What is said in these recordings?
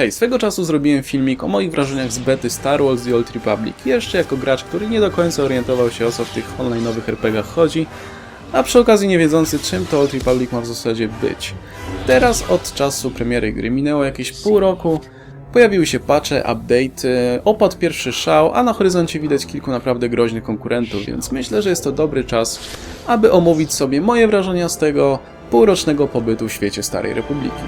Hej, swego czasu zrobiłem filmik o moich wrażeniach z bety Star Wars The Old Republic, jeszcze jako gracz, który nie do końca orientował się o co w tych online'owych RPGach chodzi, a przy okazji nie wiedzący czym to Old Republic ma w zasadzie być. Teraz od czasu premiery gry minęło jakieś pół roku, pojawiły się patche, update'y, opadł pierwszy szał, a na horyzoncie widać kilku naprawdę groźnych konkurentów, więc myślę, że jest to dobry czas, aby omówić sobie moje wrażenia z tego półrocznego pobytu w świecie Starej Republiki.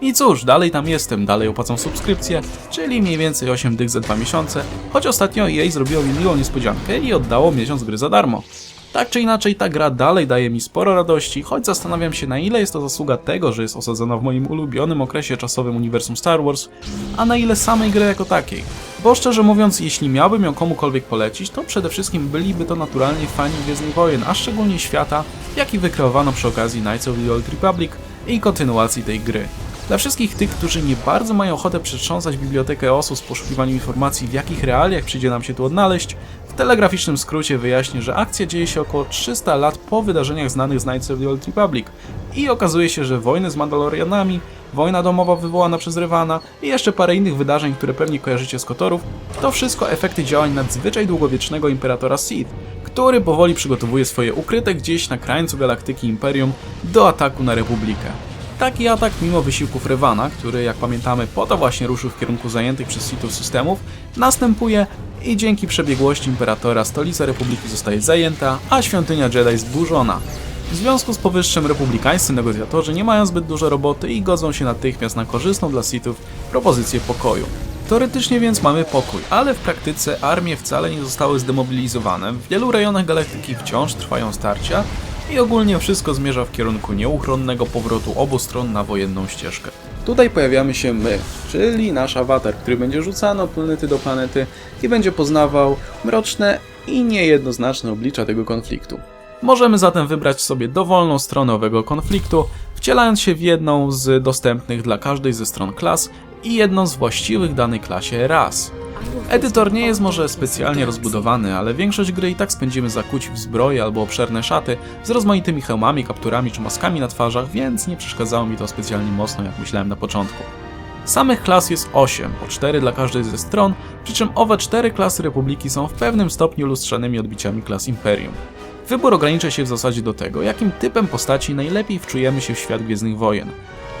I cóż, dalej tam jestem, dalej opłacam subskrypcję, czyli mniej więcej 8 dych za 2 miesiące, choć ostatnio EA zrobiło mi miłą niespodziankę i oddało miesiąc gry za darmo. Tak czy inaczej, ta gra dalej daje mi sporo radości, choć zastanawiam się na ile jest to zasługa tego, że jest osadzona w moim ulubionym okresie czasowym uniwersum Star Wars, a na ile samej gry jako takiej. Bo szczerze mówiąc, jeśli miałbym ją komukolwiek polecić, to przede wszystkim byliby to naturalnie fani Gwiezdnych Wojen, a szczególnie świata, jaki wykreowano przy okazji Knights of the Old Republic i kontynuacji tej gry. Dla wszystkich tych, którzy nie bardzo mają ochotę przetrząsać bibliotekę OSU z poszukiwaniem informacji, w jakich realiach przyjdzie nam się tu odnaleźć, w telegraficznym skrócie wyjaśnię, że akcja dzieje się około 300 lat po wydarzeniach znanych z Knights of the Old Republic i okazuje się, że wojny z Mandalorianami, wojna domowa wywołana przez Rywana i jeszcze parę innych wydarzeń, które pewnie kojarzycie z Kotorów, to wszystko efekty działań nadzwyczaj długowiecznego Imperatora Sith, który powoli przygotowuje swoje ukryte gdzieś na krańcu galaktyki Imperium do ataku na Republikę. Taki atak, mimo wysiłków Revana, który jak pamiętamy po to właśnie ruszył w kierunku zajętych przez Sithów systemów, następuje i dzięki przebiegłości Imperatora stolica Republiki zostaje zajęta, a świątynia Jedi zburzona. W związku z powyższym republikańscy negocjatorzy nie mają zbyt dużo roboty i godzą się natychmiast na korzystną dla Sithów propozycję pokoju. Teoretycznie więc mamy pokój, ale w praktyce armie wcale nie zostały zdemobilizowane, w wielu rejonach galaktyki wciąż trwają starcia i ogólnie wszystko zmierza w kierunku nieuchronnego powrotu obu stron na wojenną ścieżkę. Tutaj pojawiamy się my, czyli nasz awatar, który będzie rzucany od planety do planety i będzie poznawał mroczne i niejednoznaczne oblicza tego konfliktu. Możemy zatem wybrać sobie dowolną stronę owego konfliktu, wcielając się w jedną z dostępnych dla każdej ze stron klas i jedną z właściwych danej klasie ras. Edytor nie jest może specjalnie rozbudowany, ale większość gry i tak spędzimy zakuci w zbroje albo obszerne szaty z rozmaitymi hełmami, kapturami czy maskami na twarzach, więc nie przeszkadzało mi to specjalnie mocno, jak myślałem na początku. Samych klas jest 8, po 4 dla każdej ze stron, przy czym owe 4 klasy Republiki są w pewnym stopniu lustrzanymi odbiciami klas Imperium. Wybór ogranicza się w zasadzie do tego, jakim typem postaci najlepiej wczujemy się w świat Gwiezdnych Wojen.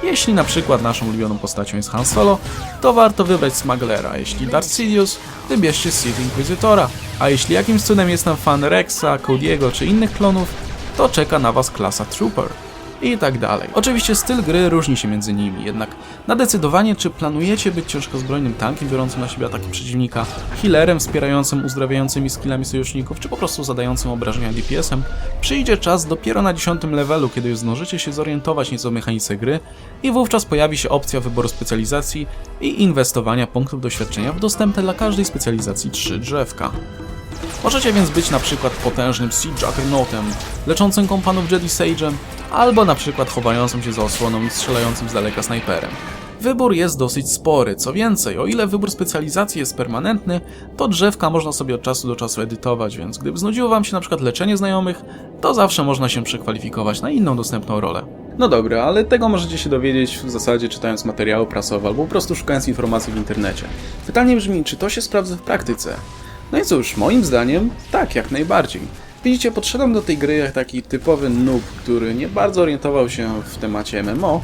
Jeśli na przykład naszą ulubioną postacią jest Han Solo, to warto wybrać Smugglera, jeśli Darth Sidious, wybierzcie Sith Inquisitora, a jeśli jakimś cudem jest fan Rexa, Cody'ego czy innych klonów, to czeka na was klasa Trooper. I tak dalej. Oczywiście styl gry różni się między nimi, jednak na decydowanie czy planujecie być ciężkozbrojnym tankiem biorącym na siebie ataki przeciwnika, healerem wspierającym uzdrawiającymi skillami sojuszników, czy po prostu zadającym obrażenia DPS-em, przyjdzie czas dopiero na 10 levelu, kiedy już zdążycie się zorientować nieco w mechanice gry i wówczas pojawi się opcja wyboru specjalizacji i inwestowania punktów doświadczenia w dostępne dla każdej specjalizacji 3 drzewka. Możecie więc być na przykład potężnym Sea Juggernautem, leczącym kompanów Jedi Sage'em, albo na przykład chowającym się za osłoną i strzelającym z daleka snajperem. Wybór jest dosyć spory, co więcej, o ile wybór specjalizacji jest permanentny, to drzewka można sobie od czasu do czasu edytować, więc gdyby znudziło wam się na przykład leczenie znajomych, to zawsze można się przekwalifikować na inną dostępną rolę. No dobra, ale tego możecie się dowiedzieć w zasadzie czytając materiały prasowe albo po prostu szukając informacji w internecie. Pytanie brzmi, czy to się sprawdza w praktyce? No i cóż, moim zdaniem tak, jak najbardziej. Widzicie, podszedłem do tej gry jak taki typowy noob, który nie bardzo orientował się w temacie MMO,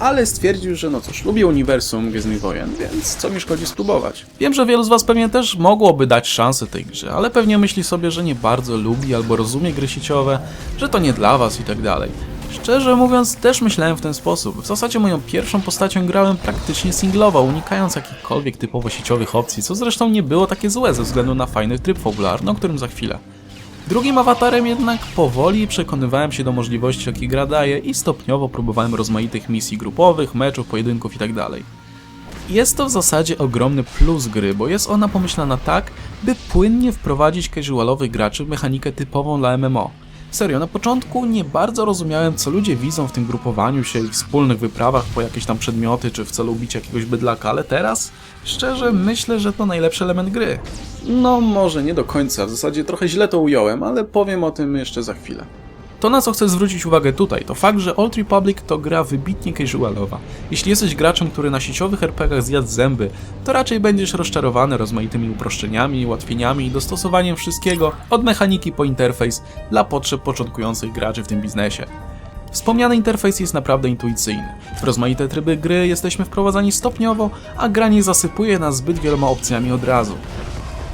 ale stwierdził, że no cóż, lubię uniwersum Gwiezdnych Wojen, więc co mi szkodzi spróbować. Wiem, że wielu z was pewnie też mogłoby dać szansę tej grze, ale pewnie myśli sobie, że nie bardzo lubi albo rozumie gry sieciowe, że to nie dla was i tak dalej. Szczerze mówiąc, też myślałem w ten sposób. W zasadzie moją pierwszą postacią grałem praktycznie singlowo, unikając jakichkolwiek typowo sieciowych opcji, co zresztą nie było takie złe ze względu na fajny tryb fabularny, o którym za chwilę. Drugim awatarem jednak powoli przekonywałem się do możliwości, jakie gra daje i stopniowo próbowałem rozmaitych misji grupowych, meczów, pojedynków itd. Jest to w zasadzie ogromny plus gry, bo jest ona pomyślana tak, by płynnie wprowadzić casualowych graczy w mechanikę typową dla MMO. Serio, na początku nie bardzo rozumiałem, co ludzie widzą w tym grupowaniu się i wspólnych wyprawach po jakieś tam przedmioty, czy w celu bicia jakiegoś bydlaka, ale teraz, szczerze, myślę, że to najlepszy element gry. No, może nie do końca, w zasadzie trochę źle to ująłem, ale powiem o tym jeszcze za chwilę. To na co chcę zwrócić uwagę tutaj, to fakt, że Old Republic to gra wybitnie casualowa. Jeśli jesteś graczem, który na sieciowych RPGach zjadł zęby, to raczej będziesz rozczarowany rozmaitymi uproszczeniami, ułatwieniami i dostosowaniem wszystkiego, od mechaniki po interfejs, dla potrzeb początkujących graczy w tym biznesie. Wspomniany interfejs jest naprawdę intuicyjny. W rozmaite tryby gry jesteśmy wprowadzani stopniowo, a gra nie zasypuje nas zbyt wieloma opcjami od razu.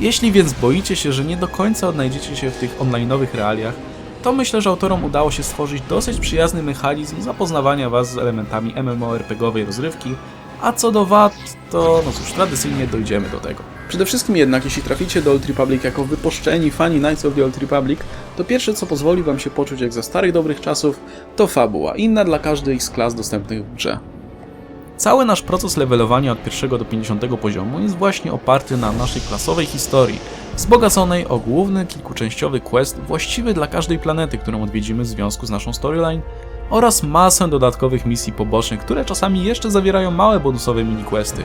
Jeśli więc boicie się, że nie do końca odnajdziecie się w tych online'owych realiach, to myślę, że autorom udało się stworzyć dosyć przyjazny mechanizm zapoznawania Was z elementami MMORPGowej rozrywki, a co do wad, to no cóż, tradycyjnie dojdziemy do tego. Przede wszystkim jednak, jeśli traficie do Old Republic jako wyposzczeni fani Knights of the Old Republic, to pierwsze co pozwoli Wam się poczuć jak za starych dobrych czasów, to fabuła, inna dla każdej z klas dostępnych w grze. Cały nasz proces levelowania od 1 do 50 poziomu jest właśnie oparty na naszej klasowej historii, wzbogaconej o główny kilkuczęściowy quest właściwy dla każdej planety, którą odwiedzimy w związku z naszą storyline, oraz masę dodatkowych misji pobocznych, które czasami jeszcze zawierają małe bonusowe mini-questy.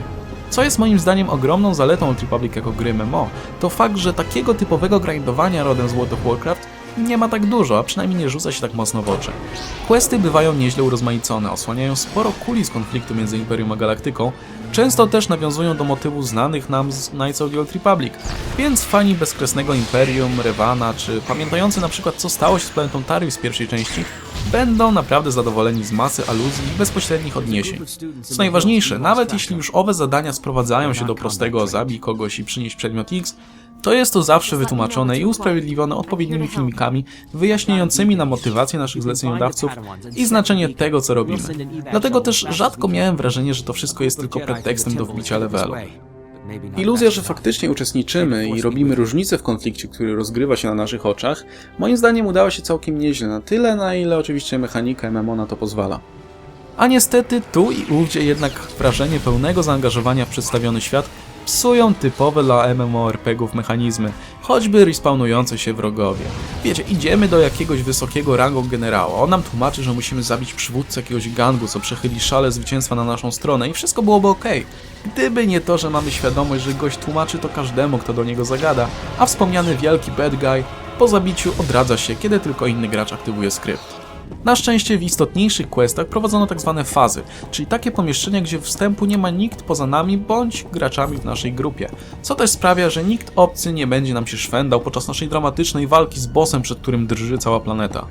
Co jest moim zdaniem ogromną zaletą Old Republic jako gry MMO, to fakt, że takiego typowego grindowania rodem z World of Warcraft nie ma tak dużo, a przynajmniej nie rzuca się tak mocno w oczy. Questy bywają nieźle urozmaicone, osłaniają sporo kulis konfliktu między Imperium a Galaktyką, często też nawiązują do motywów znanych nam z Knights of the Old Republic, więc fani bezkresnego Imperium, Revana, czy pamiętający na przykład co stało się z planetą Tarius z pierwszej części, będą naprawdę zadowoleni z masy aluzji i bezpośrednich odniesień. Co najważniejsze, nawet jeśli już owe zadania sprowadzają się do prostego zabij kogoś i przynieść przedmiot X, to jest to zawsze wytłumaczone i usprawiedliwione odpowiednimi filmikami wyjaśniającymi nam motywację naszych zleceniodawców i znaczenie tego, co robimy. Dlatego też rzadko miałem wrażenie, że to wszystko jest tylko pretekstem do wbicia levelu. Iluzja, że faktycznie uczestniczymy i robimy różnicę w konflikcie, który rozgrywa się na naszych oczach, moim zdaniem udała się całkiem nieźle, na tyle, na ile oczywiście mechanika MMO na to pozwala. A niestety tu i ówdzie jednak wrażenie pełnego zaangażowania w przedstawiony świat psują typowe dla MMORPGów mechanizmy, choćby respawnujące się wrogowie. Wiecie, idziemy do jakiegoś wysokiego rangą generała, on nam tłumaczy, że musimy zabić przywódcę jakiegoś gangu, co przechyli szale zwycięstwa na naszą stronę i wszystko byłoby ok. Gdyby nie to, że mamy świadomość, że gość tłumaczy to każdemu, kto do niego zagada, a wspomniany wielki bad guy po zabiciu odradza się, kiedy tylko inny gracz aktywuje skrypt. Na szczęście w istotniejszych questach prowadzono tak zwane fazy, czyli takie pomieszczenia, gdzie wstępu nie ma nikt poza nami bądź graczami w naszej grupie, co też sprawia, że nikt obcy nie będzie nam się szwendał podczas naszej dramatycznej walki z bossem, przed którym drży cała planeta.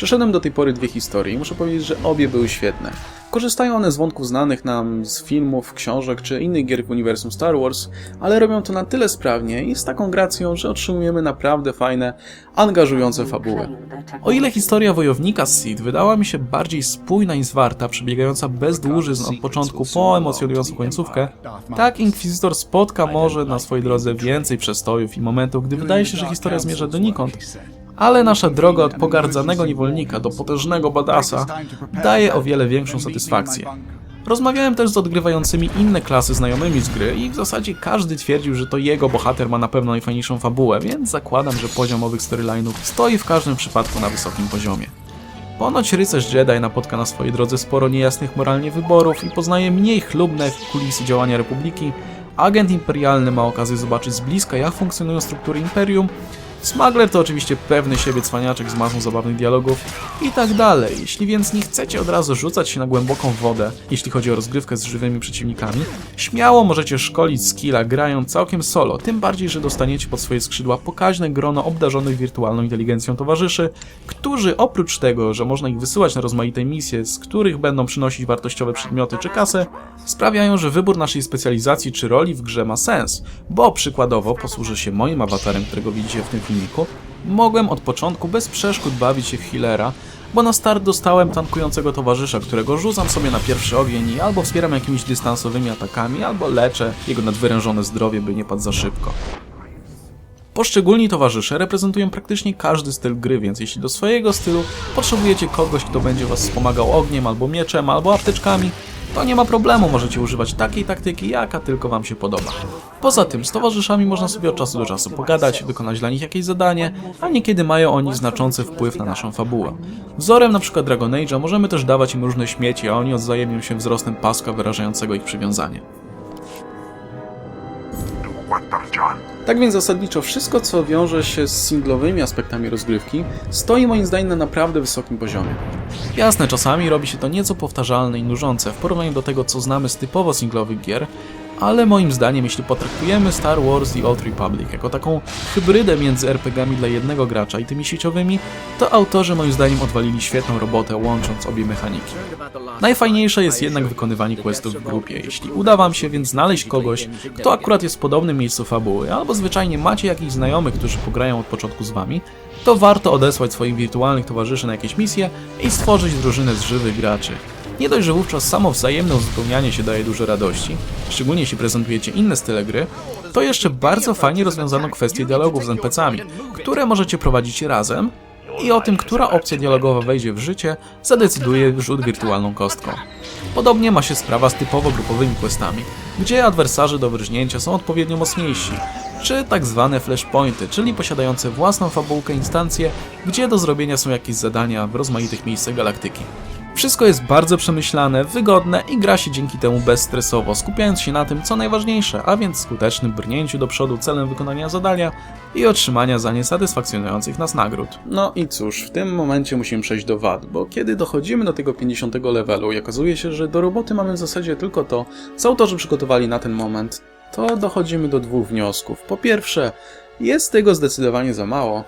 Przeszedłem do tej pory dwie historie i muszę powiedzieć, że obie były świetne. Korzystają one z wątków znanych nam z filmów, książek czy innych gier w uniwersum Star Wars, ale robią to na tyle sprawnie i z taką gracją, że otrzymujemy naprawdę fajne, angażujące fabuły. O ile historia wojownika z Sith wydała mi się bardziej spójna i zwarta, przebiegająca bez dłużyzn od początku po emocjonującą końcówkę, tak Inkwizytor spotka może na swojej drodze więcej przestojów i momentów, gdy wydaje się, że historia zmierza donikąd, ale nasza droga od pogardzanego niewolnika do potężnego badasa daje o wiele większą satysfakcję. Rozmawiałem też z odgrywającymi inne klasy znajomymi z gry i w zasadzie każdy twierdził, że to jego bohater ma na pewno najfajniejszą fabułę, więc zakładam, że poziom owych storyline'ów stoi w każdym przypadku na wysokim poziomie. Ponoć rycerz Jedi napotka na swojej drodze sporo niejasnych moralnie wyborów i poznaje mniej chlubne kulisy działania Republiki, agent imperialny ma okazję zobaczyć z bliska jak funkcjonują struktury Imperium, Smuggler to oczywiście pewny siebie cwaniaczek z masą zabawnych dialogów i tak dalej. Jeśli więc nie chcecie od razu rzucać się na głęboką wodę, jeśli chodzi o rozgrywkę z żywymi przeciwnikami, śmiało możecie szkolić skilla grając całkiem solo, tym bardziej, że dostaniecie pod swoje skrzydła pokaźne grono obdarzonych wirtualną inteligencją towarzyszy, którzy oprócz tego, że można ich wysyłać na rozmaite misje, z których będą przynosić wartościowe przedmioty czy kasę, sprawiają, że wybór naszej specjalizacji czy roli w grze ma sens, bo przykładowo posłużę się moim awatarem, którego widzicie w tym mogłem od początku bez przeszkód bawić się w healera, bo na start dostałem tankującego towarzysza, którego rzucam sobie na pierwszy ogień i albo wspieram jakimiś dystansowymi atakami, albo leczę jego nadwyrężone zdrowie, by nie padł za szybko. Poszczególni towarzysze reprezentują praktycznie każdy styl gry, więc jeśli do swojego stylu potrzebujecie kogoś, kto będzie was wspomagał ogniem, albo mieczem, albo apteczkami, to nie ma problemu, możecie używać takiej taktyki, jaka tylko wam się podoba. Poza tym, z towarzyszami można sobie od czasu do czasu pogadać, wykonać dla nich jakieś zadanie, a niekiedy mają oni znaczący wpływ na naszą fabułę. Wzorem np. Dragon Age'a możemy też dawać im różne śmieci, a oni odzajemnią się wzrostem paska wyrażającego ich przywiązanie. Tak więc zasadniczo wszystko, co wiąże się z singlowymi aspektami rozgrywki, stoi moim zdaniem na naprawdę wysokim poziomie. Jasne, czasami robi się to nieco powtarzalne i nużące w porównaniu do tego, co znamy z typowo singlowych gier, ale moim zdaniem, jeśli potraktujemy Star Wars The Old Republic jako taką hybrydę między RPGami dla jednego gracza i tymi sieciowymi, to autorzy moim zdaniem odwalili świetną robotę łącząc obie mechaniki. Najfajniejsze jest jednak wykonywanie questów w grupie. Jeśli uda wam się więc znaleźć kogoś, kto akurat jest w podobnym miejscu fabuły, albo zwyczajnie macie jakichś znajomych, którzy pograją od początku z wami, to warto odesłać swoich wirtualnych towarzyszy na jakieś misje i stworzyć drużynę z żywych graczy. Nie dość, że wówczas samo wzajemne uzupełnianie się daje dużo radości, szczególnie jeśli prezentujecie inne style gry, to jeszcze bardzo fajnie rozwiązano kwestię dialogów z NPC-ami, które możecie prowadzić razem i o tym, która opcja dialogowa wejdzie w życie, zadecyduje rzut wirtualną kostką. Podobnie ma się sprawa z typowo grupowymi questami, gdzie adwersarze do wyrżnięcia są odpowiednio mocniejsi, czy tak zwane flashpointy, czyli posiadające własną fabułkę instancje, gdzie do zrobienia są jakieś zadania w rozmaitych miejscach galaktyki. Wszystko jest bardzo przemyślane, wygodne i gra się dzięki temu bezstresowo, skupiając się na tym, co najważniejsze, a więc skutecznym brnięciu do przodu celem wykonania zadania i otrzymania za nie satysfakcjonujących nas nagród. No i cóż, w tym momencie musimy przejść do wad, bo kiedy dochodzimy do tego 50 levelu i okazuje się, że do roboty mamy w zasadzie tylko to, co autorzy przygotowali na ten moment, to dochodzimy do dwóch wniosków. Po pierwsze, jest tego zdecydowanie za mało,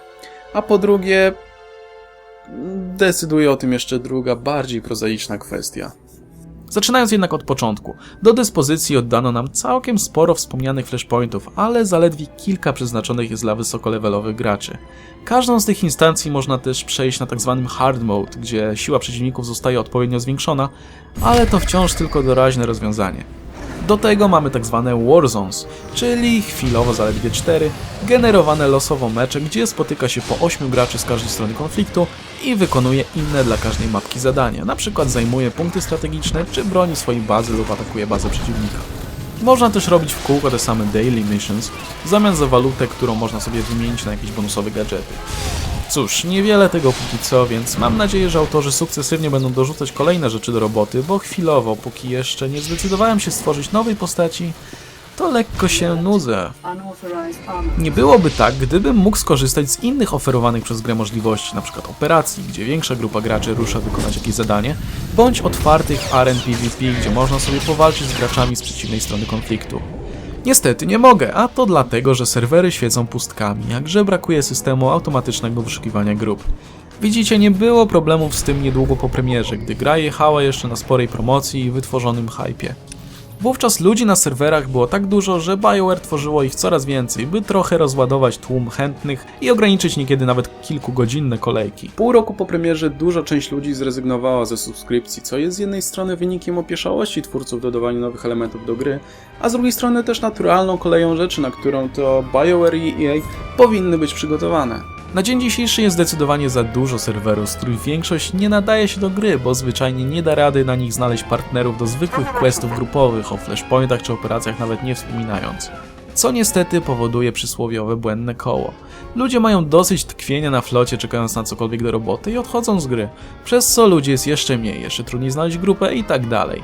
a po drugie, decyduje o tym jeszcze druga, bardziej prozaiczna kwestia. Zaczynając jednak od początku, do dyspozycji oddano nam całkiem sporo wspomnianych flashpointów, ale zaledwie kilka przeznaczonych jest dla wysokolevelowych graczy. Każdą z tych instancji można też przejść na tzw. hard mode, gdzie siła przeciwników zostaje odpowiednio zwiększona, ale to wciąż tylko doraźne rozwiązanie. Do tego mamy tak zwane Warzones, czyli chwilowo zaledwie 4, generowane losowo mecze, gdzie spotyka się po 8 graczy z każdej strony konfliktu i wykonuje inne dla każdej mapki zadania, przykład zajmuje punkty strategiczne, czy broni swojej bazy lub atakuje bazę przeciwnika. Można też robić w kółko te same daily missions, w zamian za walutę, którą można sobie wymienić na jakieś bonusowe gadżety. Cóż, niewiele tego póki co, więc mam nadzieję, że autorzy sukcesywnie będą dorzucać kolejne rzeczy do roboty, bo chwilowo, póki jeszcze nie zdecydowałem się stworzyć nowej postaci, to lekko się nudzę. Nie byłoby tak, gdybym mógł skorzystać z innych oferowanych przez grę możliwości, np. operacji, gdzie większa grupa graczy rusza wykonać jakieś zadanie, bądź otwartych aren PvP, gdzie można sobie powalczyć z graczami z przeciwnej strony konfliktu. Niestety nie mogę, a to dlatego, że serwery świecą pustkami, jakże brakuje systemu automatycznego wyszukiwania grup. Widzicie, nie było problemów z tym niedługo po premierze, gdy gra jechała jeszcze na sporej promocji i wytworzonym hypie. Wówczas ludzi na serwerach było tak dużo, że BioWare tworzyło ich coraz więcej, by trochę rozładować tłum chętnych i ograniczyć niekiedy nawet kilkugodzinne kolejki. Pół roku po premierze duża część ludzi zrezygnowała ze subskrypcji, co jest z jednej strony wynikiem opieszałości twórców w dodawaniu nowych elementów do gry, a z drugiej strony też naturalną koleją rzeczy, na którą to BioWare i EA powinny być przygotowane. Na dzień dzisiejszy jest zdecydowanie za dużo serwerów, z których większość nie nadaje się do gry, bo zwyczajnie nie da rady na nich znaleźć partnerów do zwykłych questów grupowych, o flashpointach czy operacjach nawet nie wspominając. Co niestety powoduje przysłowiowe błędne koło. Ludzie mają dosyć tkwienia na flocie, czekając na cokolwiek do roboty i odchodzą z gry, przez co ludzi jest jeszcze mniej, jeszcze trudniej znaleźć grupę i tak dalej.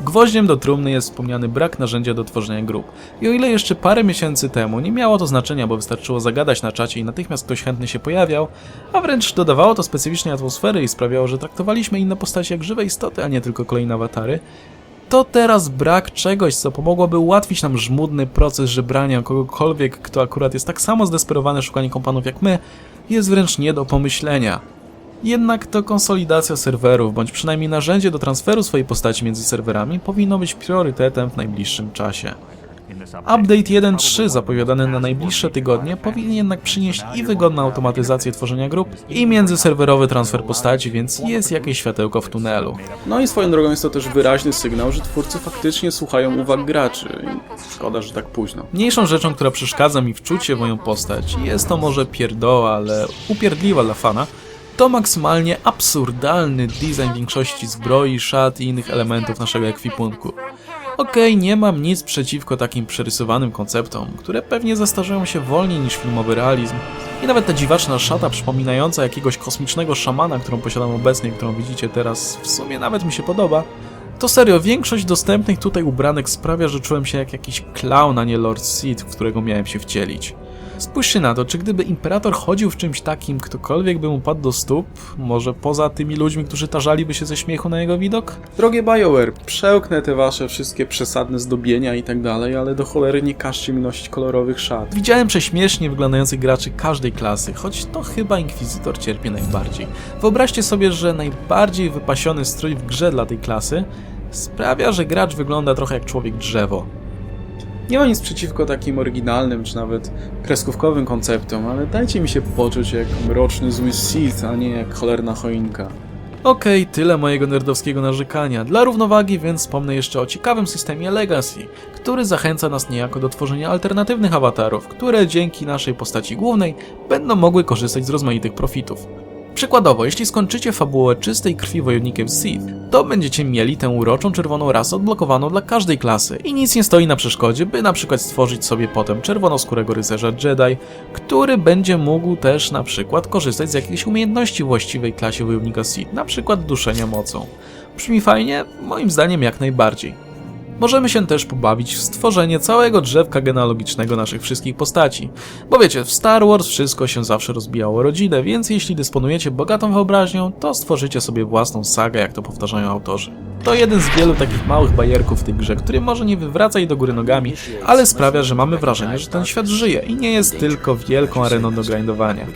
Gwoździem do trumny jest wspomniany brak narzędzia do tworzenia grup. I o ile jeszcze parę miesięcy temu nie miało to znaczenia, bo wystarczyło zagadać na czacie i natychmiast ktoś chętny się pojawiał, a wręcz dodawało to specyficznej atmosfery i sprawiało, że traktowaliśmy inne postacie jak żywe istoty, a nie tylko kolejne awatary, to teraz brak czegoś, co pomogłoby ułatwić nam żmudny proces żebrania kogokolwiek, kto akurat jest tak samo zdesperowany szukaniem kompanów jak my, jest wręcz nie do pomyślenia. Jednak to konsolidacja serwerów, bądź przynajmniej narzędzie do transferu swojej postaci między serwerami powinno być priorytetem w najbliższym czasie. Update 1.3 zapowiadany na najbliższe tygodnie powinien jednak przynieść i wygodną automatyzację tworzenia grup i międzyserwerowy transfer postaci, więc jest jakieś światełko w tunelu. No i swoją drogą jest to też wyraźny sygnał, że twórcy faktycznie słuchają uwag graczy. Szkoda, że tak późno. Mniejszą rzeczą, która przeszkadza mi w czucie moją postać, jest to może pierdoła, ale upierdliwa dla fana, to maksymalnie absurdalny design większości zbroi, szat i innych elementów naszego ekwipunku. Okej, nie mam nic przeciwko takim przerysowanym konceptom, które pewnie zastarzeją się wolniej niż filmowy realizm. I nawet ta dziwaczna szata przypominająca jakiegoś kosmicznego szamana, którą posiadam obecnie, którą widzicie teraz, w sumie nawet mi się podoba. To serio, większość dostępnych tutaj ubranek sprawia, że czułem się jak jakiś clown, a nie Lord Seed, w którego miałem się wcielić. Spójrzcie na to, czy gdyby Imperator chodził w czymś takim, ktokolwiek by mu padł do stóp, może poza tymi ludźmi, którzy tarzaliby się ze śmiechu na jego widok? Drogie BioWare, przełknę te wasze wszystkie przesadne zdobienia i tak dalej, ale do cholery nie każcie mi nosić kolorowych szat. Widziałem prześmiesznie wyglądających graczy każdej klasy, choć to chyba Inkwizytor cierpi najbardziej. Wyobraźcie sobie, że najbardziej wypasiony strój w grze dla tej klasy sprawia, że gracz wygląda trochę jak człowiek drzewo. Nie ma nic przeciwko takim oryginalnym, czy nawet kreskówkowym konceptom, ale dajcie mi się poczuć jak mroczny zły Sith, a nie jak cholerna choinka. Okej, tyle mojego nerdowskiego narzekania. Dla równowagi więc wspomnę jeszcze o ciekawym systemie Legacy, który zachęca nas niejako do tworzenia alternatywnych awatarów, które dzięki naszej postaci głównej będą mogły korzystać z rozmaitych profitów. Przykładowo, jeśli skończycie fabułę czystej krwi wojownikiem Sith, to będziecie mieli tę uroczą czerwoną rasę odblokowaną dla każdej klasy i nic nie stoi na przeszkodzie, by na przykład stworzyć sobie potem czerwonoskórego rycerza Jedi, który będzie mógł też na przykład korzystać z jakiejś umiejętności właściwej klasie wojownika Sith, na przykład duszenia mocą. Brzmi fajnie? Moim zdaniem jak najbardziej. Możemy się też pobawić w stworzenie całego drzewka genealogicznego naszych wszystkich postaci. Bo wiecie, w Star Wars wszystko się zawsze rozbijało rodzinę, więc jeśli dysponujecie bogatą wyobraźnią, to stworzycie sobie własną sagę, jak to powtarzają autorzy. To jeden z wielu takich małych bajerków w tej grze, który może nie wywraca jej do góry nogami, ale sprawia, że mamy wrażenie, że ten świat żyje i nie jest tylko wielką areną do grindowania.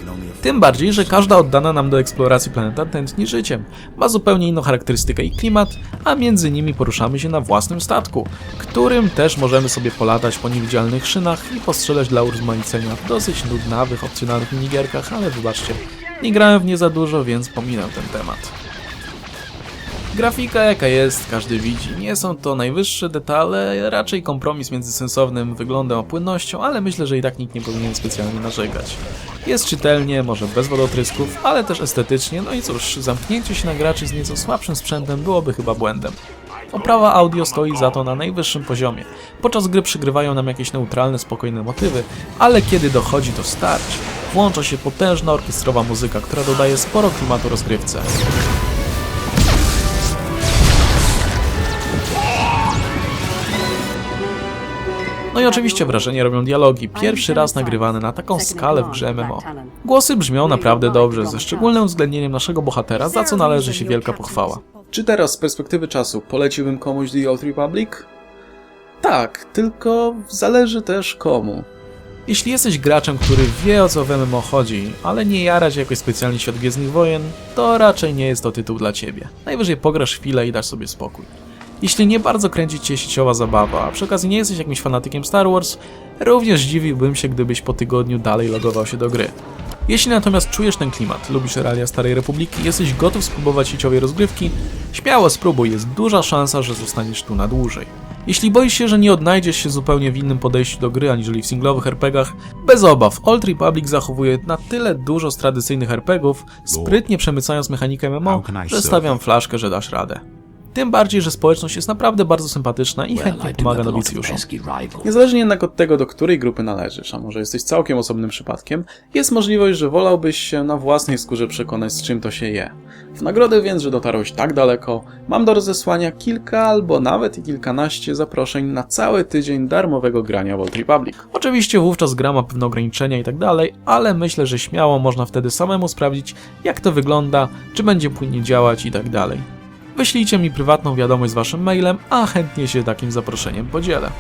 Tym bardziej, że każda oddana nam do eksploracji planeta tętni życiem. Ma zupełnie inną charakterystykę i klimat, a między nimi poruszamy się na własnym statku, którym też możemy sobie polatać po niewidzialnych szynach i postrzelać dla urozmaicenia w dosyć nudnawych, opcjonalnych minigierkach, ale wybaczcie, nie grałem w nie za dużo, więc pominę ten temat. Grafika jaka jest, każdy widzi. Nie są to najwyższe detale, raczej kompromis między sensownym wyglądem a płynnością, ale myślę, że i tak nikt nie powinien specjalnie narzekać. Jest czytelnie, może bez wodotrysków, ale też estetycznie, no i cóż, zamknięcie się na graczy z nieco słabszym sprzętem byłoby chyba błędem. Oprawa audio stoi za to na najwyższym poziomie. Podczas gry przygrywają nam jakieś neutralne, spokojne motywy, ale kiedy dochodzi do starć, włącza się potężna orkiestrowa muzyka, która dodaje sporo klimatu rozgrywce. I oczywiście wrażenie robią dialogi, pierwszy raz nagrywane na taką skalę w grze MMO. Głosy brzmią naprawdę dobrze, ze szczególnym uwzględnieniem naszego bohatera, za co należy się wielka pochwała. Czy teraz z perspektywy czasu poleciłbym komuś The Old Republic? Tak, tylko zależy też komu. Jeśli jesteś graczem, który wie o co w MMO chodzi, ale nie jara się jakoś specjalnie świat Gwiezdnych Wojen, to raczej nie jest to tytuł dla ciebie. Najwyżej pograsz chwilę i dasz sobie spokój. Jeśli nie bardzo kręci cię sieciowa zabawa, a przy okazji nie jesteś jakimś fanatykiem Star Wars, również zdziwiłbym się, gdybyś po tygodniu dalej logował się do gry. Jeśli natomiast czujesz ten klimat, lubisz realia Starej Republiki, jesteś gotów spróbować sieciowej rozgrywki, śmiało spróbuj, jest duża szansa, że zostaniesz tu na dłużej. Jeśli boisz się, że nie odnajdziesz się zupełnie w innym podejściu do gry, aniżeli w singlowych RPGach, bez obaw, Old Republic zachowuje na tyle dużo z tradycyjnych RPGów, sprytnie przemycając mechanikę MMO, że stawiam flaszkę, że dasz radę. Tym bardziej, że społeczność jest naprawdę bardzo sympatyczna i chętnie pomaga nowicjuszom. Niezależnie jednak od tego, do której grupy należysz, a może jesteś całkiem osobnym przypadkiem, jest możliwość, że wolałbyś się na własnej skórze przekonać, z czym to się je. W nagrodę więc, że dotarłeś tak daleko, mam do rozesłania kilka albo nawet i kilkanaście zaproszeń na cały tydzień darmowego grania w Old Republic. Oczywiście wówczas gra ma pewne ograniczenia i tak dalej, ale myślę, że śmiało można wtedy samemu sprawdzić, jak to wygląda, czy będzie płynnie działać i tak dalej. Wyślijcie mi prywatną wiadomość z waszym mailem, a chętnie się takim zaproszeniem podzielę.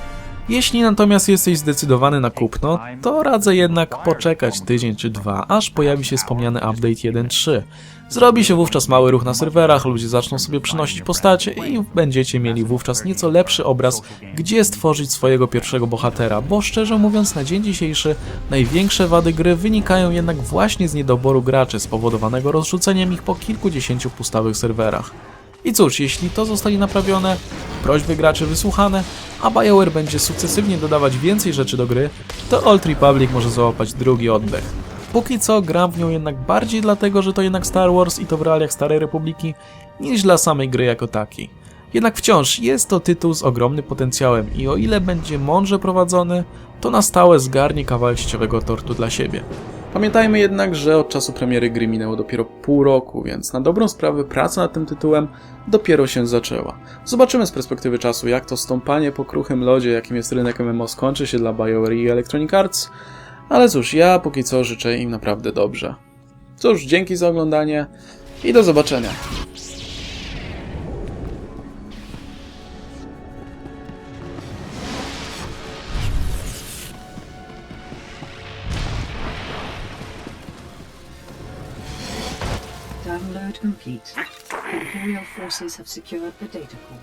Jeśli natomiast jesteś zdecydowany na kupno, to radzę jednak poczekać tydzień czy dwa, aż pojawi się wspomniany update 1.3. Zrobi się wówczas mały ruch na serwerach, ludzie zaczną sobie przynosić postacie i będziecie mieli wówczas nieco lepszy obraz, gdzie stworzyć swojego pierwszego bohatera, bo szczerze mówiąc na dzień dzisiejszy największe wady gry wynikają jednak właśnie z niedoboru graczy spowodowanego rozrzuceniem ich po kilkudziesięciu pustawych serwerach. I cóż, jeśli to zostanie naprawione, prośby graczy wysłuchane, a BioWare będzie sukcesywnie dodawać więcej rzeczy do gry, to Old Republic może załapać drugi oddech. Póki co gram w nią jednak bardziej dlatego, że to jednak Star Wars i to w realiach Starej Republiki, niż dla samej gry jako takiej. Jednak wciąż jest to tytuł z ogromnym potencjałem i o ile będzie mądrze prowadzony, to na stałe zgarnie kawałek sieciowego tortu dla siebie. Pamiętajmy jednak, że od czasu premiery gry minęło dopiero pół roku, więc na dobrą sprawę praca nad tym tytułem dopiero się zaczęła. Zobaczymy z perspektywy czasu, jak to stąpanie po kruchym lodzie, jakim jest rynek MMO, skończy się dla BioWare i Electronic Arts, ale cóż, ja póki co życzę im naprawdę dobrze. Cóż, dzięki za oglądanie i do zobaczenia. Forces have secured the data core.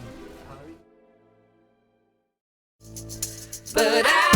But I